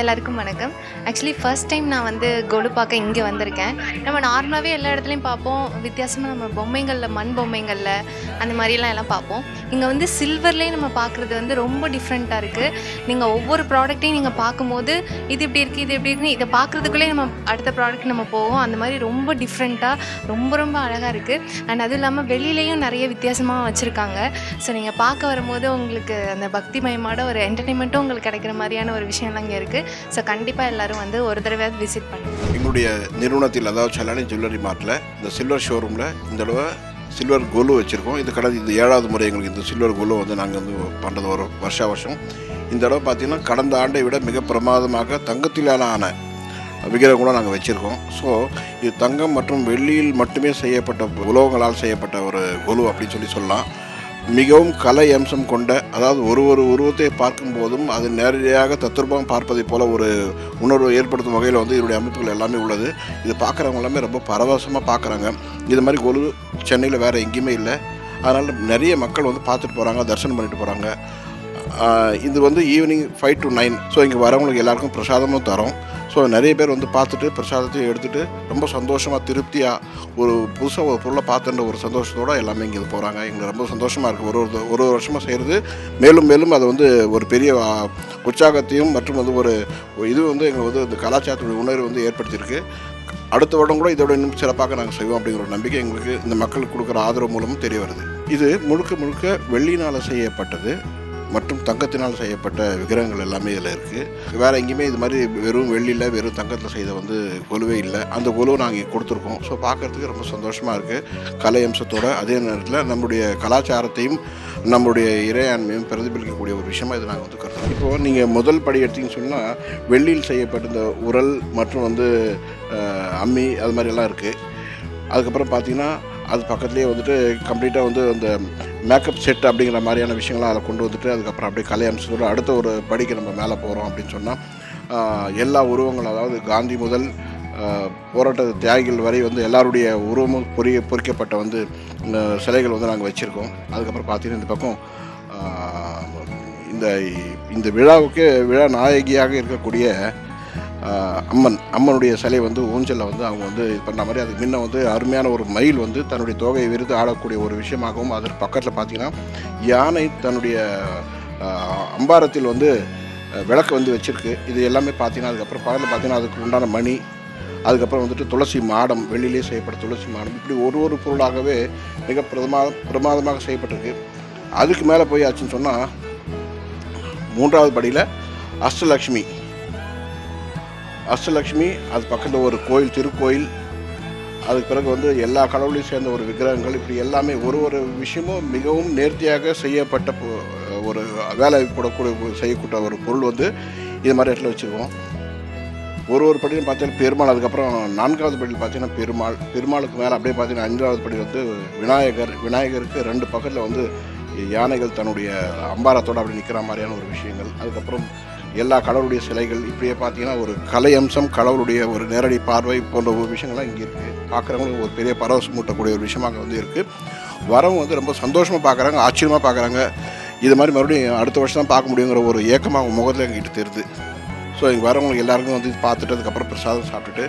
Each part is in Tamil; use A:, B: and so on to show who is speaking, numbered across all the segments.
A: எல்லாருக்கும் வணக்கம். ஆக்சுவலி ஃபர்ஸ்ட் டைம் நான் வந்து கொலு பார்க்க இங்கே வந்திருக்கேன். நம்ம நார்மலாகவே எல்லா இடத்துலையும் பார்ப்போம். வித்தியாசமாக நம்ம பொம்மைகளில் மண் பொம்மைகளில் அந்த மாதிரிலாம் எல்லாம் பார்ப்போம். இங்கே வந்து சில்வர்லேயே நம்ம பார்க்குறது வந்து ரொம்ப டிஃப்ரெண்ட்டாக இருக்குது நீங்கள் ஒவ்வொரு ப்ராடக்ட்டையும் நீங்கள் பார்க்கும்போது இது இப்படி இருக்குது இது இப்படி இருக்குன்னு இதை பார்க்குறதுக்குள்ளே நம்ம அடுத்த ப்ராடக்ட் நம்ம போவோம். அந்த மாதிரி ரொம்ப டிஃப்ரெண்ட்டாக ரொம்ப ரொம்ப அழகாக இருக்குது அண்ட் அதுவும் இல்லாமல் வெளியிலையும் நிறைய வித்தியாசமாக வச்சுருக்காங்க. ஸோ நீங்கள் பார்க்க வரும்போது உங்களுக்கு அந்த பக்தி மயமான ஒரு என்டர்டெயின்மெண்ட்டும் உங்களுக்கு கிடைக்கிற மாதிரியான ஒரு விஷயம்லாம் இங்கே இருக்குது ஸோ கண்டிப்பாக எல்லாரும் வந்து ஒரு தடவையாவது விசிட் பண்ணுங்க.
B: எங்களுடைய நிறுவனத்தில் அதாவது சலானி ஜுவல்லரி மார்ட்டில் இந்த சில்வர் ஷோரூமில் இந்த தடவை சில்வர் கோலு வச்சுருக்கோம். இது கடந்த இந்த ஏழாவது முறை எங்களுக்கு இந்த சில்வர் கோலு வந்து நாங்கள் வந்து பண்ணுறது ஒரு வருஷா வருஷம். இந்த தடவை பார்த்திங்கன்னா கடந்த ஆண்டை விட மிக பிரமாதமாக தங்கத்திலான ஆன விக்கிரகம் கூட நாங்கள் வச்சுருக்கோம். ஸோ இது தங்கம் மற்றும் வெள்ளியில் மட்டுமே செய்யப்பட்ட உலோகங்களால் செய்யப்பட்ட ஒரு கொலு அப்படின்னு சொல்லி சொல்லலாம். மிகவும் கலை அம்சம் கொண்ட அதாவது ஒரு ஒரு உருவத்தை பார்க்கும்போதும் அது நேரடியாக தத்ரூபம் பார்ப்பதைப் போல ஒரு உணர்வை ஏற்படுத்தும் வகையில் வந்து இதனுடைய அமைப்புகள் எல்லாமே உள்ளது. இது பார்க்குறவங்க எல்லாமே ரொம்ப பரவசமாக பார்க்குறாங்க. இது மாதிரி கொலு சென்னையில் வேறு எங்கேயுமே இல்லை. அதனால் நிறைய மக்கள் வந்து பார்த்துட்டு போகிறாங்க தரிசனம் பண்ணிட்டு போகிறாங்க இது வந்து evening five to nine so இங்கே வரவங்களுக்கு எல்லாருக்கும் பிரசாதமும் தரோம். ஸோ நிறைய பேர் வந்து பார்த்துட்டு பிரசாதத்தையும் எடுத்துகிட்டு ரொம்ப சந்தோஷமாக திருப்தியாக ஒரு புதுசாக ஒரு பொருளை பார்த்துன்ற ஒரு சந்தோஷத்தோடு எல்லாமே இங்கே போகிறாங்க எங்களுக்கு ரொம்ப சந்தோஷமாக இருக்குது ஒரு ஒரு ஒரு ஒரு வருஷமாக செய்கிறது மேலும் மேலும் அது வந்து ஒரு பெரிய உற்சாகத்தையும் மற்றும் வந்து ஒரு இது வந்து எங்களுக்கு வந்து இந்த கலாச்சாரத்துடைய உணர்வு வந்து ஏற்படுத்தியிருக்கு. அடுத்த வருடம் கூட இதோட இன்னும் சிறப்பாக நாங்கள் செய்வோம் அப்படிங்கிற ஒரு நம்பிக்கை எங்களுக்கு இந்த மக்களுக்கு கொடுக்குற ஆதரவு மூலமும் தெரிய வருது. இது முழுக்க முழுக்க வெள்ளினால் செய்யப்பட்டது. மற்றும் தங்கத்தினால் செய்யப்பட்ட விக்கிரகங்கள் எல்லாமே இதில் இருக்குது வேறு எங்கேயுமே இது மாதிரி வெறும் வெள்ளியில் வெறும் தங்கத்தில் செய்த வந்து கொலுவே இல்லை. அந்த கொலுவை நாங்கள் இங்கே கொடுத்துருக்கோம். ஸோ பார்க்குறதுக்கு ரொம்ப சந்தோஷமாக இருக்குது கலை அம்சத்தோடு அதே நேரத்தில் நம்முடைய கலாச்சாரத்தையும் நம்முடைய இறையாண்மையும் பிரதிபலிக்கக்கூடிய ஒரு விஷயமாக இதை நாங்கள் வந்து கருதுறோம். இப்போது நீங்கள் முதல் படி எடுத்திங்கன்னு சொன்னால் வெள்ளியில் செய்யப்பட்ட இந்த உரல் மற்றும் வந்து அம்மி அது மாதிரியெல்லாம் இருக்குது அதுக்கப்புறம் பார்த்திங்கன்னா அது பக்கத்துலேயே வந்துட்டு கம்ப்ளீட்டாக வந்து அந்த மேக்கப் செட் அப்படிங்கிற மாதிரியான விஷயங்கள்லாம் அதில் கொண்டு வந்துட்டு அதுக்கப்புறம் அப்படியே கலை அம்சத்தோட அடுத்த ஒரு படிக்கு நம்ம மேலே போகிறோம் அப்படின்னு சொன்னால் எல்லா உருவங்களும் அதாவது காந்தி முதல் போராட்ட தியாகிகள் வரை வந்து எல்லாருடைய உருவமும் பொறிய பொறிக்கப்பட்ட வந்து சிலைகள் வந்து நாங்கள் வச்சுருக்கோம். அதுக்கப்புறம் பார்த்தீங்கன்னா இந்த பக்கம் இந்த இந்த விழாவுக்கு விழா நாயகியாக இருக்கக்கூடிய அம்மன் அம்மனுடைய சிலை வந்து ஊஞ்சலில் வந்து அவங்க வந்து இது பண்ண மாதிரி அதுக்கு முன்ன வந்து அருமையான ஒரு மயில் வந்து தன்னுடைய தோகையை விருது ஆடக்கூடிய ஒரு விஷயமாகவும் அதற்கு பக்கத்தில் பார்த்தீங்கன்னா யானை தன்னுடைய அம்பாரத்தில் வந்து விளக்கு வந்து வச்சிருக்கு. இது எல்லாமே பார்த்தீங்கன்னா அதுக்கப்புறம் பக்கத்தில் பார்த்தீங்கன்னா அதுக்கு உண்டான மணி அதுக்கப்புறம் வந்துட்டு துளசி மாடம் வெளியிலே செய்யப்பட்ட துளசி மாடம் இப்படி ஒரு ஒரு பொருளாகவே மிக பிரதமா பிரமாதமாக செய்யப்பட்டிருக்கு. அதுக்கு மேலே போய் ஆச்சுன்னு சொன்னால் மூன்றாவது படியில் அஷ்டலக்ஷ்மி. அஷ்டலக்ஷ்மி அது பக்கத்தில் ஒரு கோயில் திருக்கோயில் அதுக்கு பிறகு வந்து எல்லா கடவுளையும் சேர்ந்த ஒரு விக்கிரகங்கள் இப்படி எல்லாமே ஒரு ஒரு விஷயமும் மிகவும் நேர்த்தியாக செய்யப்பட்ட ஒரு வேலை போடக்கூடிய செய்யக்கூடிய ஒரு பொருள் வந்து இது மாதிரி இடத்துல வச்சுருக்கோம். ஒரு ஒரு படியும் பார்த்தீங்கன்னா பெருமாள் அதுக்கப்புறம் நான்காவது படியில் பார்த்தீங்கன்னா பெருமாள் பெருமாளுக்கு மேலே அப்படியே பார்த்தீங்கன்னா அஞ்சாவது படி வந்து விநாயகர் விநாயகருக்கு ரெண்டு பக்கத்தில் வந்து யானைகள் தன்னுடைய அம்பாரத்தோடு அப்படி நிற்கிற மாதிரியான ஒரு விஷயங்கள். அதுக்கப்புறம் எல்லா கடவுளுடைய சிலைகள் இப்படியே பார்த்தீங்கன்னா ஒரு கலை அம்சம் கடவுளுடைய ஒரு நேரடி பார்வை போன்ற ஒரு விஷயங்கள்லாம் இங்கே இருக்குது பார்க்குறவங்களுக்கு ஒரு பெரிய பரவசம் மூட்டக்கூடிய ஒரு விஷயமாக வந்து இருக்குது வரவங்க வந்து ரொம்ப சந்தோஷமாக பார்க்குறாங்க ஆச்சரியமாக பார்க்குறாங்க. இது மாதிரி மறுபடியும் அடுத்த வருஷம் தான் பார்க்க முடியுங்கிற ஒரு ஏக்கமாக அவங்க முகத்தில் எங்கிட்ட தெரியுது. ஸோ இங்கே வரவங்களுக்கு எல்லாருக்கும் வந்து பார்த்துட்டு அதுக்கப்புறம் பிரசாதம் சாப்பிட்டுட்டு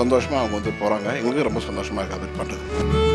B: சந்தோஷமாக அவங்க வந்து போகிறாங்க எங்களுக்கு ரொம்ப சந்தோஷமாக இருக்குது அது பண்ணுறது